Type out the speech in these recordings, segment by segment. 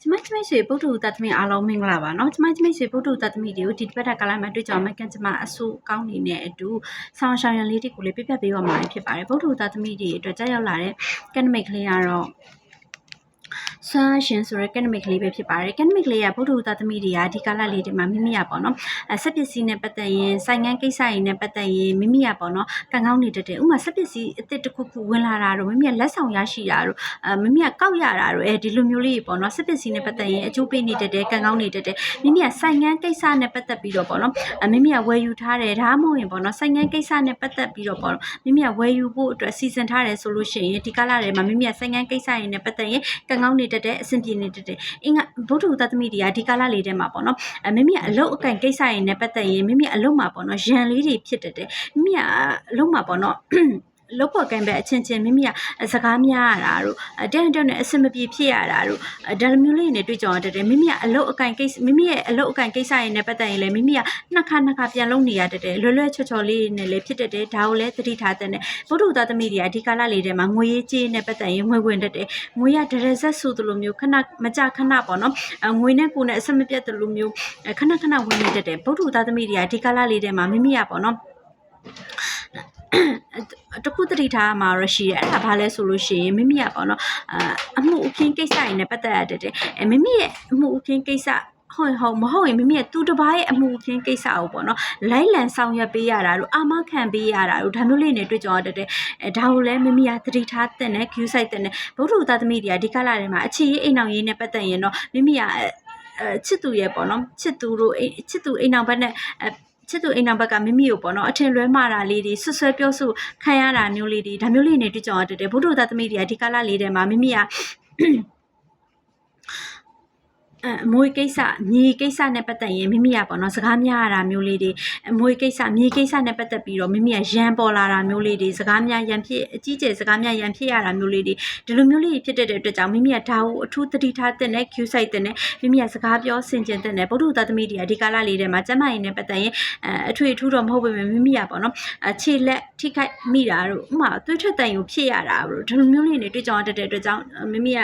ကျမကျမဆွေဗုဒ္ဓဟူတတ်သမီးအားလုံးမင်္ဂလာပါเนาะကျမကျမဆွေဗုဒ္ဓဟူတတ်သမီးတွေကိုဒီတစ်ပတ်တာကာလမှာတွေ့ကြအောင်မကန်ကျမအဆူကောင်းနေတဲ့အတူဆောင်းရှောင်းရန်လေးတွေကိုလည်းပြပြပေးရမှာဖြစ်ပါတယ်ဗုဒ္ဓဟူတတ်သမီးတွေအတွက်ကြောက်ရောက်လာတဲ့ကန်မိတ်ကလေးကတော့ ဆာရှင်ဆိုရဲကက်နမစ်ကလေးပဲဖြစ်ပါတယ်ကက်နမစ်ကလေးကဗုဒ္ဓဟူသားသမီးတွေကဒီကာလလေးတွေမှာမိမိရပေါ့နော်အဲစက်ပစ္စည်းနဲ့ပတ်သက်ရင်ဆိုင်ငန်းကိစ္စတွေနဲ့ပတ်သက်ရင်မိမိရပေါ့နော်ကံကောင်းနေတတ်တယ်ဥပမာစက်ပစ္စည်းအစ်စ်တစ်ခုခုဝင်လာတာတော့မိမိကလက်ဆောင်ရရှိတာတော့အဲမိမိကကောက်ရတာတော့အဲဒီလိုမျိုးလေးပေါ့နော်စက်ပစ္စည်းနဲ့ပတ်သက်ရင်အကျိုးပေးနေတတ်တယ်ကံကောင်းနေတတ်တယ်မိမိကဆိုင်ငန်းကိစ္စနဲ့ပတ်သက်ပြီးတော့ပေါ့နော်အဲမိမိကဝယ်ယူထားတယ်ဒါမှမဟုတ်ရင်ပေါ့နော်ဆိုင်ငန်းကိစ္စနဲ့ပတ်သက်ပြီးတော့ပေါ့နော်မိမိကဝယ်ယူဖို့အတွက်စီစဉ်ထားတယ်ဆိုလို့ရှိရင်ဒီကာလတွေမှာမိမိကဆိုင်ငန်းကိစ္စတွေနဲ့ပတ်သက်ရင်ကံကောင်းနေတတ်တယ်အဆင်ပြေနေတတ်တယ်အင်္ဂဗုဒ္ဓဟူသတ္တမိတွေကဒီကာလလေးထဲမှာပေါ့နော်အဲမိမိကအလုတ်အကန့်ကိစ္စတွေနဲ့ပတ်သက်ရင်မိမိအလုတ်မှာပေါ့နော်ရန်လေးတွေဖြစ်တတ်တယ်မိမိကအလုတ်မှာပေါ့နော် လုတ်ဖို့ကံပဲအချင်းချင်းမိမိကစကားများရတာတို့အတန်းတန်းနဲ့အဆင်မပြေဖြစ်ရတာတို့ဒါလိုမျိုးလေးတွေတွေ့ကြရတတ်တယ်မိမိကအလုတ်အကန့်ကိစ္စမိမိရဲ့အလုတ်အကန့်ကိစ္စတွေနဲ့ပတ်သက်ရင်လည်းမိမိကနှစ်ခါနှစ်ခါပြန်လုပ်နေရတတ်တယ်လွယ်လွယ်ချော်ချော်လေးနဲ့လည်းဖြစ်တတ်တယ်ဒါကိုလည်းသတိထားတဲ့နဲ့ဘုဒ္ဓသားသမီးတွေကဒီကာလလေးထဲမှာငွေရေးကြေးနဲ့ပတ်သက်ရင်ငွေဝင်တတ်တယ်ငွေရဒရဇက်ဆိုသလိုမျိုးခဏမကြခဏပေါ့နော်ငွေနဲ့ကိုယ်နဲ့အဆင်မပြတ်သလိုမျိုးခဏခဏဝင်နေတတ်တယ်ဘုဒ္ဓသားသမီးတွေကဒီကာလလေးထဲမှာမိမိကပေါ့နော်တခု တတိထားမှာတော့ရှိတယ်အဲ့ဒါဘာလဲဆိုလို့ရှိရင်မိမိကပေါ့နော်အာအမှုအခင်းကိစ္စတွေနဲ့ပတ်သက်ရတဲ့အဲမိမိရဲ့အမှုအခင်းကိစ္စဟုတ်ဟုတ်မဟုတ်ရင်မိမိရဲ့သူတစ်ပါးရဲ့အမှုအခင်းကိစ္စကိုပေါ့နော်လိုက်လံဆောင်ရွက်ပေးရတာတို့အာမခံပေးရတာတို့ဒါမျိုးလေးနဲ့တွေ့ကြရတဲ့အဲဒါကိုလည်းမိမိကသတိထားတဲ့နဲ့ queue site တဲ့နဲ့ဗုဒ္ဓသာသမီတွေကဒီကလာထဲမှာအခြေရေးအိမ်အောင်ရေးနဲ့ပတ်သက်ရင်တော့မိမိကအဲချစ်သူရဲ့ပေါ့နော်ချစ်သူတို့ချစ်သူအိမ်အောင်ဘက်နဲ့အဲ ချစ်သူအိမ်နောက်ဘက်ကမိမိကိုပေါ့နော်အထင်လွဲမှားတာလေးတွေဆွဆွဲပြောဆိုခံရတာမျိုးလေးတွေဒါမျိုးလေးနေတွေ့ကြရတဲ့ဘုဒ္ဓသာသမီတွေကဒီကာလလေးထဲမှာမိမိက အမွေကိစ္စမြေကိစ္စနဲ့ပတ်သက်ရင်မိမိကပေါ့နော်စကားများရတာမျိုးလေးတွေအမွေကိစ္စမြေကိစ္စနဲ့ပတ်သက်ပြီးတော့မိမိကရန်ပေါ်လာတာမျိုးလေးတွေစကားများရန်ဖြစ်အကြီးကျယ်စကားများရန်ဖြစ်ရတာမျိုးလေးတွေဒီလိုမျိုးလေးဖြစ်တဲ့အတွက်ကြောင့်မိမိကဒါကိုအထူးသတိထားတဲ့နဲ့ queue site တဲ့နဲ့မိမိကစကားပြောဆင်ခြင်တဲ့နဲ့ဗုဒ္ဓသာသမီတွေကဒီကာလလေးထဲမှာကျမရင်နဲ့ပတ်သက်ရင်အထွေအထူးတော့မဟုတ်ပေမဲ့မိမိကပေါ့နော်အခြေလက်ထိခိုက်မိတာတို့ဥမာသွေးထွက်တန်ယူဖြစ်ရတာတို့ဒီလိုမျိုးလေးနေတွေ့ကြရတဲ့အတွက်ကြောင့်မိမိက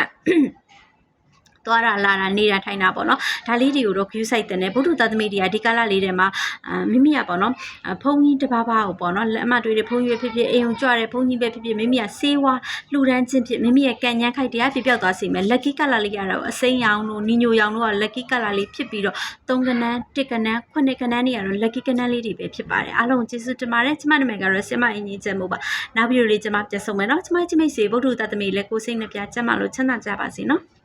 သွားတာလာတာနေတာထိုင်တာပေါ့နော်ဒါလေးတွေကိုတော့ view site တဲ့နဲ့ဘုဒ္ဓသာသမီတွေကဒီကာလလေးထဲမှာအာမိမိကပေါ့နော်ဖုန်းကြီးတစ်ပါးပါးကိုပေါ့နော်လက်အမတွေးတွေဖုန်းကြီးပဲဖြစ်ဖြစ်အိမ်ုံကြွတဲ့ဖုန်းကြီးပဲဖြစ်ဖြစ်မိမိကစေးဝါလှူဒန်းခြင်းဖြစ်မိမိရဲ့ကံညမ်းခိုက်တရားပြပြောက်သွားစေမယ် lucky color လေးကတော့အစိမ်းရောင်တို့နီညိုရောင်တို့က lucky color လေးဖြစ်ပြီးတော့၃ကနန်း၁ကနန်း9ကနန်းတွေကတော့ lucky ကနန်းလေးတွေပဲဖြစ်ပါတယ်အားလုံးကျေးဇူးတင်ပါတယ်ကျမနာမည်ကတော့ဆင်မအင်ကြီးကျမို့ပါနောက်ဗီဒီယိုလေးကျမပြန်ဆုံမယ်နော်ကျမချင်းမိတ်ဆွေဗုဒ္ဓသာသမီလည်းကိုစိတ်နှပြကျမလို့ချမ်းသာကြပါစေနော်